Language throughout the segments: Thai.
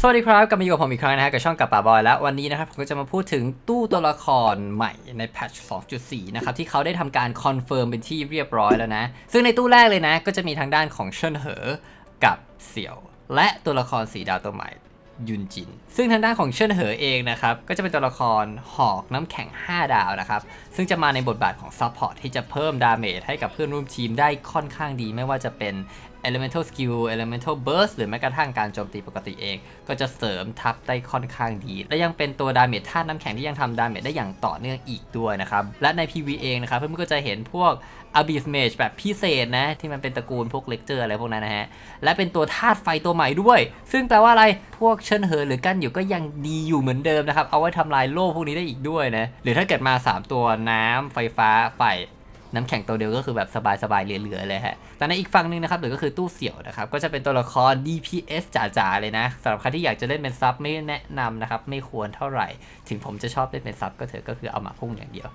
สวัสดีครับกลับมาอยู่กับผมอีกครั้งนะฮะกับช่องกับป่าบอยแล้ววันนี้นะครับผมก็จะมาพูดถึงตู้ตัวละครใหม่ในแพทช์2.4 นะครับที่เขาได้ทำการคอนเฟิร์มเป็นที่เรียบร้อยแล้วนะ ซึ่งในตู้แรกเลยนะ ก็จะมีทางด้านของเชินเหอ กับเสี่ยว และตัวละครสีดาวตัวใหม่ยุนจิน ซึ่งทางด้านของเชินเหอเองนะครับ ก็จะเป็นตัวละครหอกน้ำแข็ง 5 ดาวนะครับ ซึ่งจะมาในบทบาทของซัพพอร์ตที่จะเพิ่มดาเมจให้กับเพื่อนร่วมทีมได้ค่อนข้างดีไม่ว่าจะเป็น Elemental Skill Elemental Burst หรือแม้กระทั่งการโจมตีปกติเอง ก็จะเสริมทับได้ค่อนข้างดี และยังเป็นตัวดาเมจธาตุน้ำแข็งที่ยังทำดาเมจได้อย่างต่อเนื่องอีกด้วยนะครับ และใน PV เองนะครับ เพื่อนๆก็จะเห็นพวก Abyss Mage แบบพิเศษนะ ที่มันเป็นตระกูลพวกเลกเจอร์อะไรพวกนั้นนะฮะ และเป็นตัวธาตุไฟตัวใหม่ด้วย ซึ่งแปลว่าอะไรพวกเชิญเหอหรือกั้นอยู่ก็ยังดีอยู่เหมือนเดิมนะครับเอาไว้ทำลายโล่พวกนี้ได้อีกด้วยนะหรือถ้าเกิดมา 3 ตัวน้ำไฟฟ้าไฟ น้ำแข็งตัวเดียวก็คือแบบสบายๆเหลือๆเลยฮะแต่ในอีกฝั่งหนึงนะครับหรือก็คือตู้เสี่ยวนะครับก็จะเป็นตัวละคร DPS จ๋าๆเลยนะสำหรับใครที่อยากจะเล่นเป็นซับไม่แนะนำนะครับไม่ควรเท่าไหร่ ถึงผมจะชอบเล่นเป็นซับก็เถอะก็คือเอามาพุ่งอย่างเดียว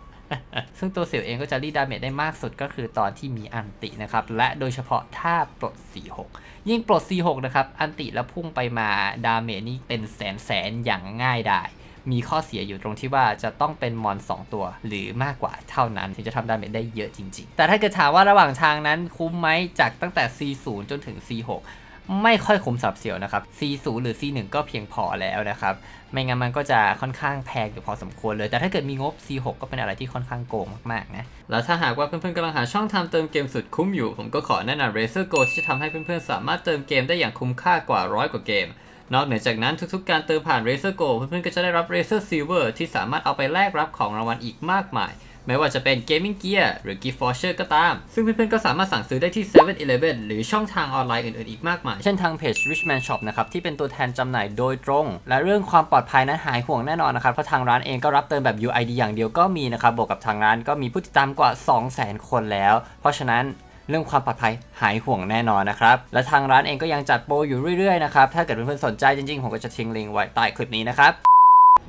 ซึ่งตัวเสี่ยวเองก็จะรีดดาเมจได้มากสุดก็คือตอนที่มีอันตินะครับ และโดยเฉพาะถ้าปลด 46 ยิ่งปลด 46 นะครับ อันติแล้วพุ่งไปมาดาเมจนี่เป็นแสนแสนอย่างง่ายได้ มีข้อเสียอยู่ตรงที่ว่าจะต้องเป็นมอน 2 ตัว หรือมากกว่าเท่านั้น ถึงจะทำดาเมจได้เยอะจริง ๆ แต่ถ้าเกิดถามว่าระหว่างทางนั้นคุ้มไหมจากตั้งแต่ C0 จนถึง C6 ไม่ค่อยคุ้มสำหรับเสียวนะครับ C0 หรือ C1 ก็เพียงพอแล้วนะครับ ไม่งั้นมันก็จะค่อนข้างแพงอยู่พอสมควรเลย แต่ถ้าเกิดมีงบ C6 ก็เป็นอะไรที่ค่อนข้างโกงมากๆนะ แล้วถ้าหากว่าเพื่อนๆกำลังหาช่องทำเติมเกมสุดคุ้มอยู่ ผมก็ขอแนะนำ Razer Go ที่จะทำให้เพื่อนๆสามารถเติมเกมได้อย่างคุ้มค่ากว่าร้อยกว่าเกม นอกเหนือจากนั้นทุกๆ การเติมผ่าน Razer Go เพื่อนๆ ก็จะได้รับ Razer Silver ที่สามารถเอาไปแลกรับของรางวัลอีกมากมาย ไม่ว่าจะเป็น Gaming Gear หรือ Gift Voucher ก็ตาม ซึ่งเพื่อนๆ ก็สามารถสั่งซื้อได้ที่ 7-Eleven หรือช่องทางออนไลน์อื่นๆ อีกมากมาย เช่นทางเพจ Richman Shop นะครับ ที่เป็นตัวแทนจำหน่ายโดยตรง และเรื่องความปลอดภัยนั้นหายห่วงแน่นอนนะครับ เพราะทางร้านเองก็รับเติมแบบ UID อย่างเดียวก็มีนะครับบวกกับทางร้านก็มีผู้ติดตามกว่า 200,000 คนแล้ว เพราะฉะนั้น เรื่องความปลอดภัยหายห่วงแน่นอนนะครับ และทางร้านเองก็ยังจัดโปรอยู่เรื่อยๆนะครับ ถ้าเกิดเพื่อนๆสนใจจริงๆ ผมก็จะทิ้งลิงก์ไว้ใต้คลิปนี้นะครับ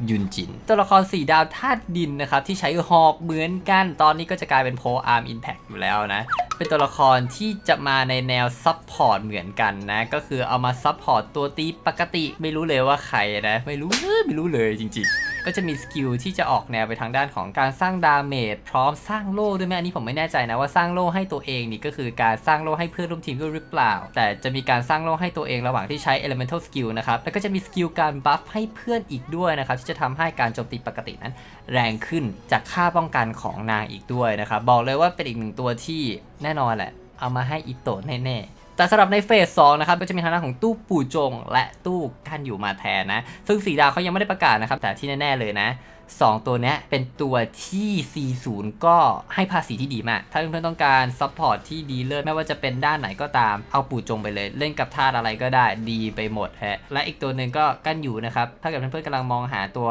ยุนจิน ตัวละคร4ดาวธาตุดินนะครับ ที่ใช้หอกเหมือนกัน ตอนนี้ก็จะกลายเป็นโพอาร์มอินแพ t อยู่แล้วนะ เป็นตัวละครที่จะมาในแนวซับพอร์ตเหมือนกันนะ ก็คือเอามาซับพอร์ตตัวตีปกติไม่รู้เลยว่าใครนะ ไม่รู้เลยไม่รู้เลยจริง ๆ ก็จะมีสกิลที่จะออกแนวไปทางด้านของการสร้างดาเมจพร้อมสร้างโล่ด้วยไหมอันนี้ผมไม่แน่ใจนะว่าสร้างโล่ให้ตัวเองนี่ก็คือการสร้างโล่ให้เพื่อนร่วมทีมด้วยหรือเปล่า แต่จะมีการสร้างโล่ให้ตัวเองระหว่างที่ใช้ elemental skill นะครับแล้วก็จะมีสกิลการบัฟให้เพื่อนอีกด้วยนะครับที่จะทำให้การโจมตีปกตินั้น แรงขึ้นจากค่าป้องกันของนางอีกด้วยนะครับบอกเลยว่าเป็นอีกหนึ่งตัวที่แน่นอนแหละเอามาให้อิโตะแน่ๆ แต่สำหรับในเฟส2นะครับก็จะมีทางด้านของตู้ปู่จง และตู้กันอยู่มาแทนนะ ซึ่งสีดาวเขายังไม่ได้ประกาศนะครับ แต่ที่แน่ ๆ เลยนะ 2 ตัวนี้เป็นตัวที่ C0 ก็ให้ภาษีที่ดีมาก ถ้าเพื่อนๆต้องการซัพพอร์ตที่ดีเลิศไม่ว่าจะเป็นด้านไหนก็ตาม เอาปู่จงไปเลย เล่นกับธาตุอะไรก็ได้ดีไปหมดฮะ และอีกตัวหนึ่งก็กั้นอยู่นะครับ ถ้าเกิดเพื่อนๆกำลังมองหาตัว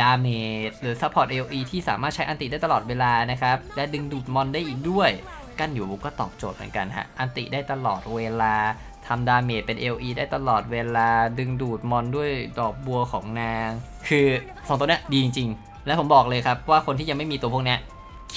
ดาเมจหรือซัพพอร์ต AOE ที่สามารถใช้อันติได้ตลอดเวลานะครับ และดึงดูดมอนได้อีกด้วย กั้นอยู่ก็ตอบโจทย์เหมือนกันฮะ อันติได้ตลอดเวลาทำดาเมจเป็น LE ได้ตลอดเวลา ดึงดูดมอนด้วยดอกบัวของนาง คือสองตัวเนี้ยดีจริง ๆ และผมบอกเลยครับว่าคนที่ยังไม่มีตัวพวกเนี้ย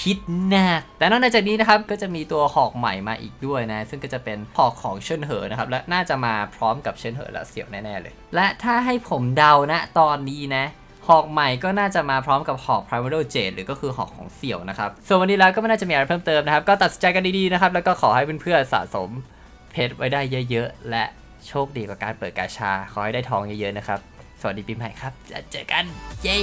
คิดหนักแต่นอกจากนี้นะครับก็จะมีตัวหอกใหม่มาอีกด้วยนะ ซึ่งก็จะเป็นหอกของเชิญเหอนะครับ และน่าจะมาพร้อมกับเชิญเหอและเสี่ยวแน่ๆเลย และถ้าให้ผมเดานะตอนนี้นะ หอกใหม่ก็น่าจะมาพร้อมกับหอก Primal Jade หรือก็คือหอกของเสี่ยวนะครับ ส่วนวันนี้แล้วก็ไม่น่าจะมีอะไรเพิ่มเติมนะครับ ก็ตัดสินใจกันดีๆนะครับ แล้วก็ขอให้เพื่อนๆสะสมเพชรไว้ได้เยอะๆ และโชคดีกับการเปิดกาชา ขอให้ได้ทองเยอะๆนะครับ สวัสดีปีใหม่ครับแล้วเจอกัน เย้